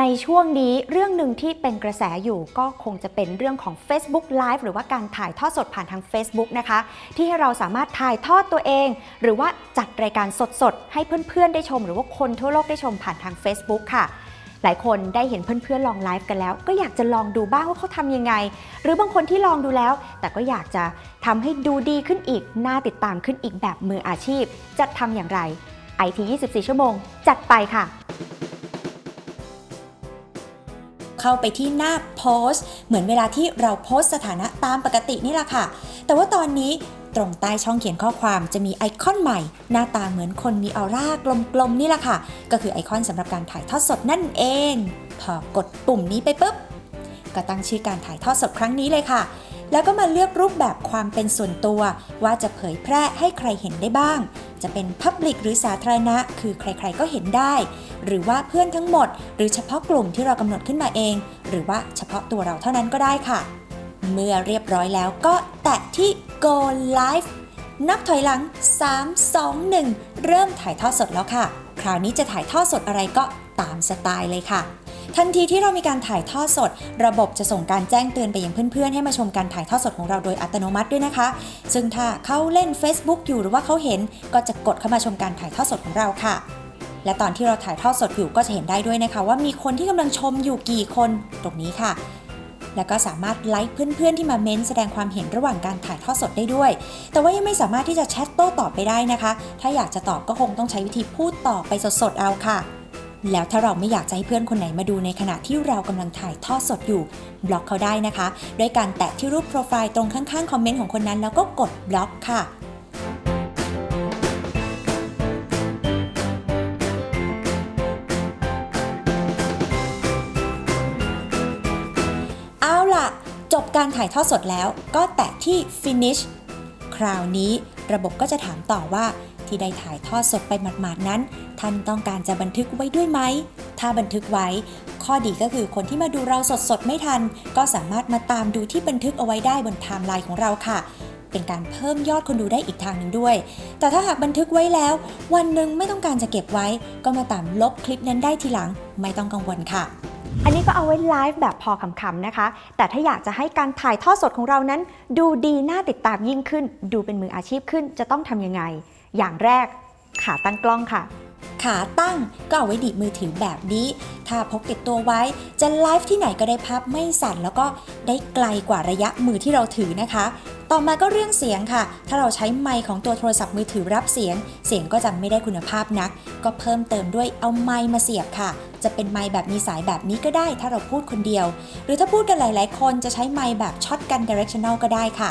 ในช่วงนี้เรื่องหนึ่งที่เป็นกระแสอยู่ก็คงจะเป็นเรื่องของ Facebook Live หรือว่าการถ่ายทอดสดผ่านทาง Facebook นะคะ ที่ให้เราสามารถถ่ายทอดตัวเอง หรือว่าจัดรายการสดๆ ให้เพื่อนๆได้ชม หรือว่าคนทั่วโลกได้ชมผ่านทาง Facebook ค่ะ หลายคนได้เห็นเพื่อนๆลองไลฟ์กันแล้ว ก็อยากจะลองดูบ้างว่าเขาทำยังไง หรือบางคนที่ลองดูแล้ว แต่ก็อยากจะทำให้ดูดีขึ้นอีกน่าติดตามขึ้นอีกแบบมืออาชีพ จะทำอย่างไร IT 24 ชั่วโมง จัดไปค่ะ เข้าไปที่หน้าโพสต์เหมือนเวลาที่เราโพสต์สถานะตามปกตินี่แหละค่ะ แต่ว่าตอนนี้ตรงใต้ช่องเขียนข้อความจะมีไอคอนใหม่ หน้าตาเหมือนคนมีออร่ากลมๆนี่แหละค่ะ ก็คือไอคอนสำหรับการถ่ายทอดสดนั่นเอง พอกดปุ่มนี้ไปปุ๊บ ก็ตั้งชื่อการถ่ายทอดสดครั้งนี้เลยค่ะ แล้วก็มาเลือกรูปแบบความเป็นส่วนตัว ว่าจะเผยแพร่ให้ใครเห็นได้บ้าง จะเป็น Public หรือสาธารณะ คือใครๆก็เห็นได้ หรือว่าเพื่อนทั้งหมด หรือเฉพาะกลุ่มที่เรากำหนดขึ้นมาเอง หรือว่าเฉพาะตัวเราเท่านั้นก็ได้ค่ะ เมื่อเรียบร้อยแล้วก็แตะที่ Go Live นับถอยหลัง 3 2 1 เริ่มถ่ายทอดสดแล้วค่ะ คราวนี้จะถ่ายทอดสดอะไรก็ตามสไตล์เลยค่ะ ทันทีที่เรามีการถ่ายทอดสด ระบบจะส่งการแจ้งเตือนไปยังเพื่อนๆ ให้มาชมการถ่ายทอดสดของเราโดยอัตโนมัติด้วยนะคะ ซึ่งถ้าเขาเล่น Facebook อยู่หรือว่าเขาเห็น ก็จะกดเข้ามาชมการถ่ายทอดสดของเราค่ะ และตอนที่เราถ่ายทอดสดอยู่ก็จะเห็นได้ด้วยนะคะ ว่ามีคนที่กำลังชมอยู่กี่คนตรงนี้ค่ะแล้วก็สามารถไลค์เพื่อนๆที่มาเม้นแสดงความเห็นระหว่างการถ่ายทอดสดได้ด้วย แต่ว่ายังไม่สามารถที่จะแชทโต้ตอบไปได้นะคะ ถ้าอยากจะตอบก็คงต้องใช้วิธีพูดตอบไปสดๆเอาค่ะ แล้วถ้าเราไม่อยากจะให้เพื่อนคนไหนมาดูในขณะที่เรากำลังถ่ายทอดสดอยู่ บล็อกเขาได้นะคะด้วยการแตะที่รูปโปรไฟล์ตรงข้างๆคอมเมนต์ของคนนั้น แล้วก็กดบล็อกค่ะเอาล่ะ จบการถ่ายทอดสดแล้วก็แตะที่ finish คราวนี้ระบบก็จะถามต่อว่า ที่ได้ถ่ายทอดสดไปหมาดๆนั้น ท่านต้องการจะบันทึกไว้ด้วยไหม ถ้าบันทึกไว้ ข้อดีก็คือคนที่มาดูเราสดๆไม่ทัน ก็สามารถมาตามดูที่บันทึกเอาไว้ได้บนไทม์ไลน์ของเราค่ะเป็นการเพิ่มยอดคนดูได้อีกทางหนึ่งด้วย แต่ถ้าหากบันทึกไว้แล้ว วันหนึ่งไม่ต้องการจะเก็บไว้ ก็มาตามลบคลิปนั้นได้ทีหลัง ไม่ต้องกังวลค่ะ อันนี้ก็เอาไว้ไลฟ์แบบพอขำๆนะคะ แต่ถ้าอยากจะให้การถ่ายทอดสดของเรานั้น ดูดีน่าติดตามยิ่งขึ้น ดูเป็นมืออาชีพขึ้นจะต้องทำยังไง อย่างแรกขาตั้งกล้องค่ะ ขาตั้งก็เอาไว้ดีดมือถือแบบนี้ ถ้าพกติดตัวไว้จะไลฟ์ที่ไหนก็ได้ภาพไม่สั่น แล้วก็ได้ไกลกว่าระยะมือที่เราถือนะคะ ต่อมาก็เรื่องเสียงค่ะ ถ้าเราใช้ไมค์ของตัวโทรศัพท์มือถือรับเสียง เสียงก็จะไม่ได้คุณภาพนัก ก็เพิ่มเติมด้วยเอาไมค์มาเสียบค่ะ จะเป็นไมค์แบบมีสายแบบนี้ก็ได้ ถ้าเราพูดคนเดียว หรือถ้าพูดกันหลาย ๆ คนจะใช้ไมค์แบบช็อตกัน directional ก็ได้ค่ะ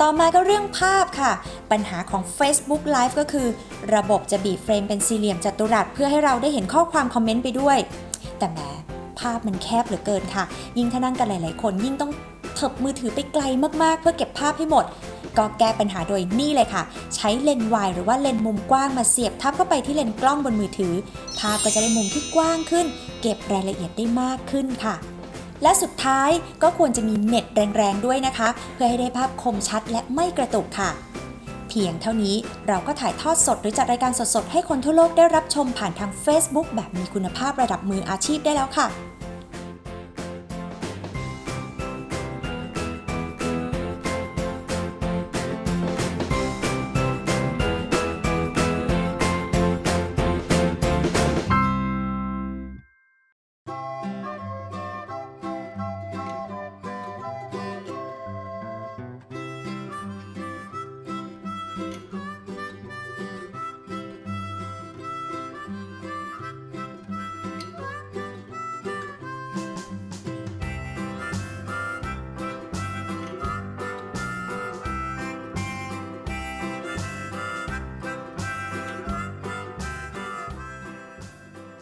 ต่อมาก็เรื่องภาพค่ะ ปัญหาของ Facebook Live ก็คือ ระบบจะบีบเฟรมเป็นสี่เหลี่ยมจัตุรัสเพื่อให้เราได้เห็นข้อความคอมเมนต์ไปด้วย แต่แหมภาพมันแคบเหลือเกินค่ะ ยิ่งถ้านั่งกันหลายๆ คนยิ่งต้องเถิบมือถือไปไกลมากๆ เพื่อเก็บภาพให้หมด ก็แก้ปัญหาโดยนี่เลยค่ะ ใช้เลนส์วายหรือว่าเลนส์มุมกว้างมาเสียบทับเข้าไปที่เลนส์กล้องบนมือถือ ภาพก็จะได้มุมที่กว้างขึ้น เก็บรายละเอียดได้มากขึ้นค่ะ และสุดท้ายก็ควรจะมีเน็ตแรงๆด้วยนะคะ เพื่อให้ได้ภาพคมชัดและไม่กระตุกค่ะ เพียงเท่านี้เราก็ถ่ายทอดสดหรือจัดรายการสดๆ ให้คนทั่วโลกได้รับชมผ่านทาง Facebook แบบมีคุณภาพระดับมืออาชีพได้แล้วค่ะ